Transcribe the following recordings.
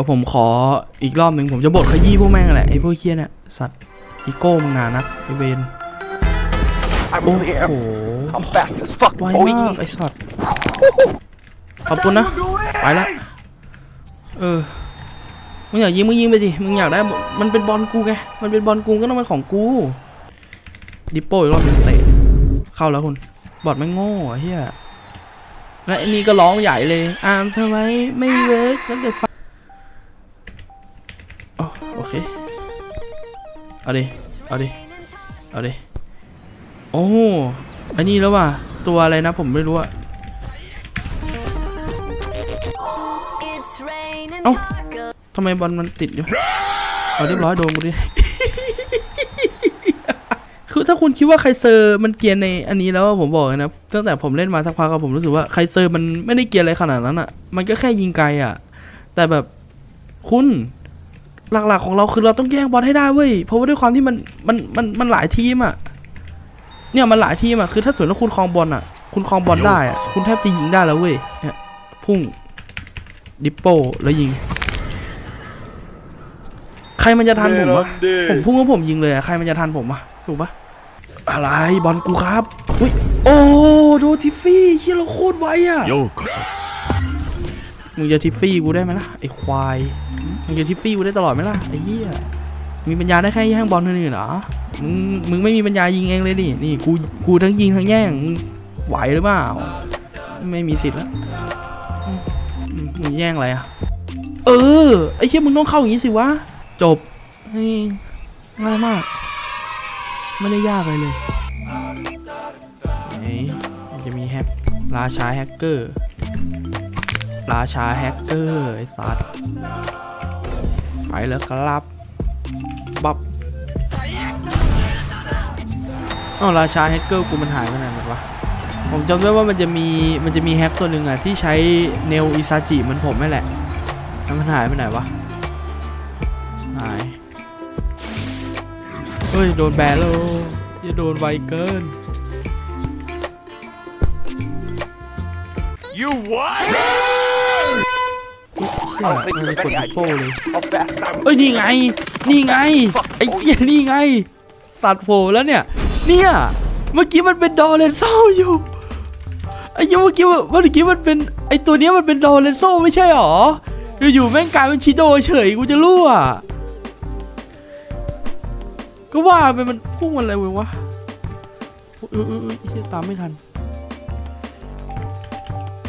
ดี๋ยวผมขออีกรอบหนึ่งผมจะบดขยี้พวกแม่งแหละไอ้พวกเคียเนี่ยสัตว์อีโก้มึงนานะไอ้เวนโอ้โหไวมากไอ้สัตว์ขอบคุณนะไปละเออมึงอยากยิงมึงยิงไปดิมึงอยากได้มันเป็นบอลกูไงมันเป็นบอลกูก็ต้องเป็นของกูดิปโป้อีกรอบนึงเตะเข้าแล้วคุณบอดไม่งโง่อเฮียและอ้นี่ก็ร้องใหญ่เลยอามทำไมไม่เวิร์กก็เดี๋ยว โอเค เอาดิ เอาดิ เอาดิ โอ้อันนี้แล้วว่ะ ตัวอะไรนะผมไม่รู้อะเอ้าทำไมบอลมันติดอยู่ เอาเรียบร้อยโดนกูดิ คือถ้าคุณคิดว่าไคเซอร์มันเกียนในอันนี้แล้วผมบอกนะ ตั้งแต่ผมเล่นมาสักพักอะผมรู้สึกว่าไคเซอร์มันไม่ได้เกียนอะไรขนาดนั้นอะมันก็แค่ยิงไกลอะแต่แบบคุณ หลักๆของเราคือเราต้องแย่งบอลให้ได้เว้ยเพราะว่าด้วยความที่มันมันมันมันหลายทีมอะเนี่ยมันหลายทีมอะคือถ้าสวนแล้วคุณคลองบอลอะ คุณคลองบอลได้อะคุณแทบจะยิงได้แล้วเว้ยเนี่ยพุ่งดิปโปแล้วยิง ใครมันจะทันผมวะผมพุ่งแล้วผมยิงเลยอะใครมันจะทันผมวะถูกปะอะไรบอลกูครับอุ้ยโอ้โดทิฟี่เฮียเราโคตรไวอะ มึงจะทิฟฟี่กูได้ไหมล่ะไอ้ควาย มึงจะทิฟฟี่กูได้ตลอดไหมล่ะไอ้เหี้ย มีปัญญาได้แค่แย่งบอลเท่านี้เหรอ มึงมึงไม่มีปัญญายิงเองเลยดิ นี่กูกูทั้งยิงทั้งแย่ง มึงไหวหรือเปล่า ไม่มีสิทธิ์แล้วมึงแย่งอะไรอะเออไอ้เหี้ยมึงต้องเข้าอย่างนี้สิวะ จบ นี่ง่ายมาก ไม่ได้ยากเลยเลยจะมีแฮกราชาแฮกเกอร์ ราชาแฮกเกอร์ไอ้สัตว์ไปแล้วครับบับอ้าวราชาแฮกเกอร์กูมันหายไปไหนหมดวะผมจำได้ว่ามันจะมีมันจะมีแฮกตัวหนึ่งอะที่ใช้เนลอิซาจิเหมันผมไม่แหละแล้วมันหายไปไหนวะหายเฮ้ยโดนแบนแล้วอย่าโดนไวเกิน You what? เชี่ยมันกดดิโป้เลย How fast I'm เอ้ยนี่ไง นี่ไงไอ้เหี้ยนี่ไง สัตว์โผล่แล้วเนี่ย เนี่ยเมื่อกี้มันเป็นดอเลนโซอยู่ไอ้เหี้ยเมื่อกี้มันเมื่อกี้มันเป็นไอ้ตัวเนี้ยมันเป็นดอเลนโซไม่ใช่หรออยู่ๆแม่งกลายเป็นชิโดเฉยกูจะรั่วก็ว่าไปมันพุ่งมันอะไรวะเออเออเออเหี้ยตามไม่ทัน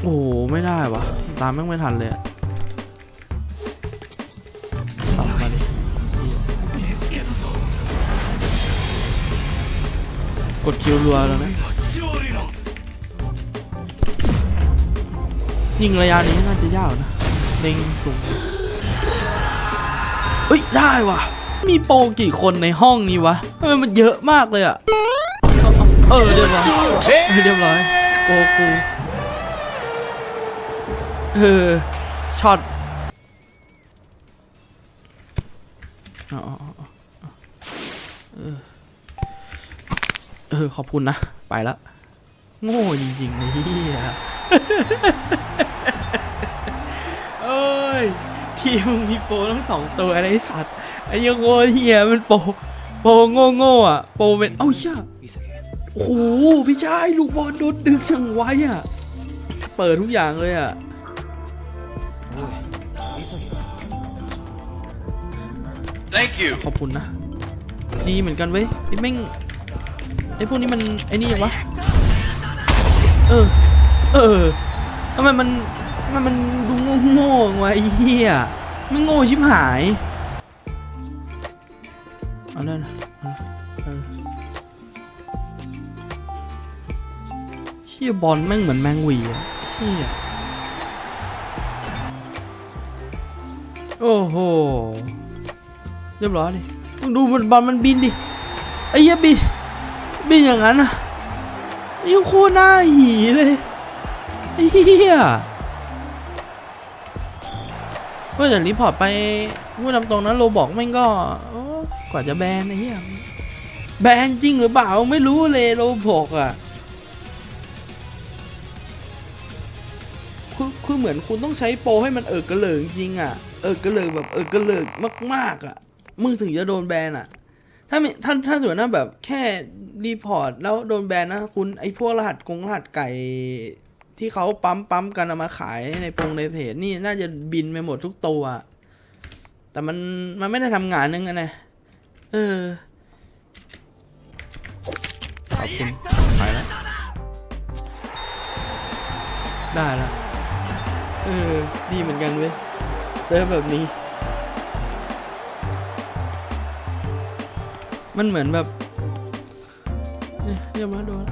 โอ้โหไม่ได้วะตามแม่งไม่ทันเลยอะ กดคิวรัวแล้วนะ ยิงระยะนี้น่าจะยากนะเล็งสูงเฮ้ย ได้ว่ะ มีโปรกี่คนในห้องนี้วะทำไมมันเยอะมากเลยอะเออเรียบร้อยเออเรียบร้อยโกกูเออช็อตอ๋อ เออขอบคุณนะ ไปละ โง่จริงๆไอ้เหี้ยเอ้ย ทีมมึงมีโปรทั้งสองตัวไอ้สัตว์ไอ้เหี้ยังโง่เหี้ยมันโปรโปรโง่โง่ๆอะโปรเป็นเอ้าเชี่ยโอ้โหพี่ชายลูกบอลโดนดึงอย่างไวอะ เปิดทุกอย่างเลยอะ Thank you. ขอบคุณนะ ดีเหมือนกันเว้ยไอ้แม่งไอ้พวกนี้มันไอ้นี่ยังวะ เออ เออทำไมมันทำไมมันดูโง่โง่ๆวะไอ้เหี้ยไม่โง่ชิบหายเอาเลยนะเชี่ยบอลแม่งเหมือนแมงวีอะเชี่ยโอ้โห เรียบร้อยดิมึงดูมันบอลมันบินดิ ไอ้เหี้ยบิน บินอย่างนั้นอะไอ้เหี้ยโคตรหน้าหีเลยไอ้เหี้ยเมื่อจากรีพอร์ตไปพูดตามตรงนั้นโรบอกแม่งก็กว่าจะแบนไอ้เหี้ยแบนจริงหรือเปล่าไม่รู้เลยโรบอกอะคือคือเหมือนคุณต้องใช้โปรให้มันเออกระเหลิงจริงอะ เออกระเลิกแบบเออกระเลิกมากๆอะ มึงถึงจะโดนแบนอะ ถ้าม่ถ้าถ้าส่วนนั้นแบบแค่รีพอร์ตแล้วโดนแบนนะ คุณไอ้พวกรหัสกงรหัสไก่ ที่เขาปั๊มปั๊มกันเอามาขายในปงในเพจนี่น่าจะบินไปหมดทุกตัว แต่มันมันไม่ได้ทำงานนึงอะนะเออขอบคุณไปแล้วได้แล้วเออ ดีเหมือนกันเว้ยเจอแบบนี้ มันเหมือนแบบเดี๋ยวมาโดน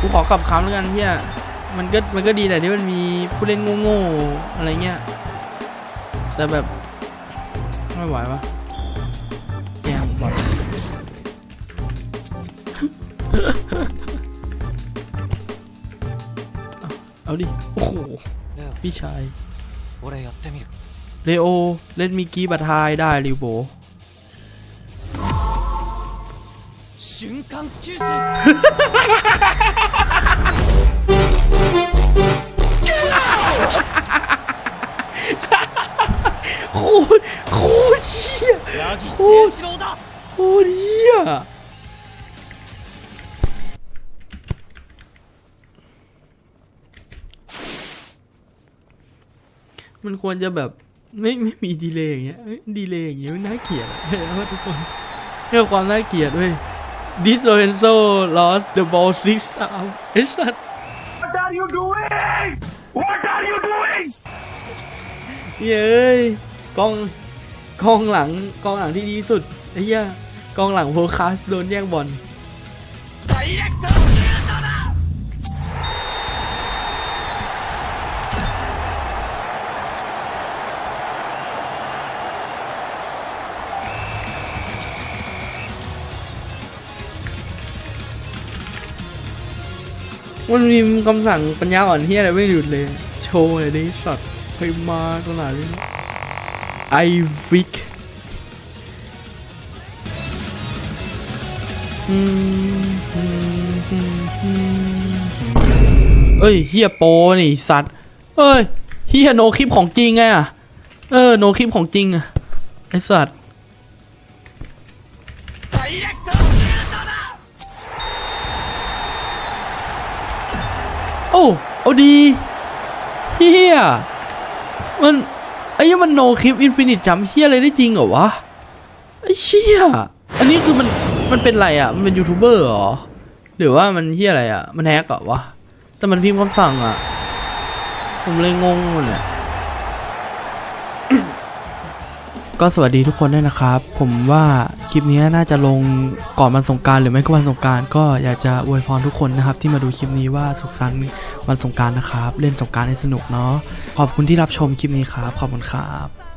กูขอกลับคำแล้วกันเฮียมันก็มันก็ดีแหละที่มันมีผู้เล่นโง่ๆอะไรเงี้ย แต่แบบ ไม่ไหววะแกมบอลเอาดิ โอ้โห พี่ชายเลโอ เล่นมีกีบัตไทยได้ริวโบ 瞬間吸収 โคตรโคตรเหี้ย ヤギお清志郎だ โคตรเหี้ยมันควรจะแบบไม่ไม่มีดีเลย์อย่างเงี้ยเอ้ยดีเลย์อย่างเงี้ยมันน่าเกลียดอะ เห็นว่าทุกคนเรื่องความน่าเกลียดเว้ย This Lorenzo lost the ball six times ไอ้สัส What are you doing What are you doing เย้ยกองกองหลังกองหลังที่ดีที่สุดไอ้เหี้ยกองหลังโฟคัสโดนแย่งบอล มันมีคำสั่งปัญญาอ่อนเฮียอะไรไม่หยุดเลย โชว์เลยดิช็อตไปมาขนาดนี้ไอวิกเอ้ยเฮียโปนี่สัตว์ เอ้ยเฮียโนคลิปของจริงไงอะ เออโนคลิปของจริงอะ ไอสัตว์ เอาดีเฮียมันไอ้เหี้ยมันโนคลิปอินฟินิตจำเฮียอะไรได้จริงเหรอวะไอ้เชี่ยอันนี้คือมันมันเป็นไรอะ มันเป็นยูทูบเบอร์เหรอ หรือว่ามันเฮียอะไรอะ มันแฮกเหรอวะ แต่มันพิมพ์คำสั่งอะ ผมเลยงงเลย ก็สวัสดีทุกคนด้วยนะครับ ผมว่าคลิปนี้น่าจะลงก่อนวันสงการหรือไม่ก็วันสงการก็อยากจะอวยพรทุกคนนะครับ ที่มาดูคลิปนี้ว่าสุขสันต์วันสงการนะครับ เล่นสงการให้สนุกเนาะขอบคุณที่รับชมคลิปนี้ครับขอบคุณครับ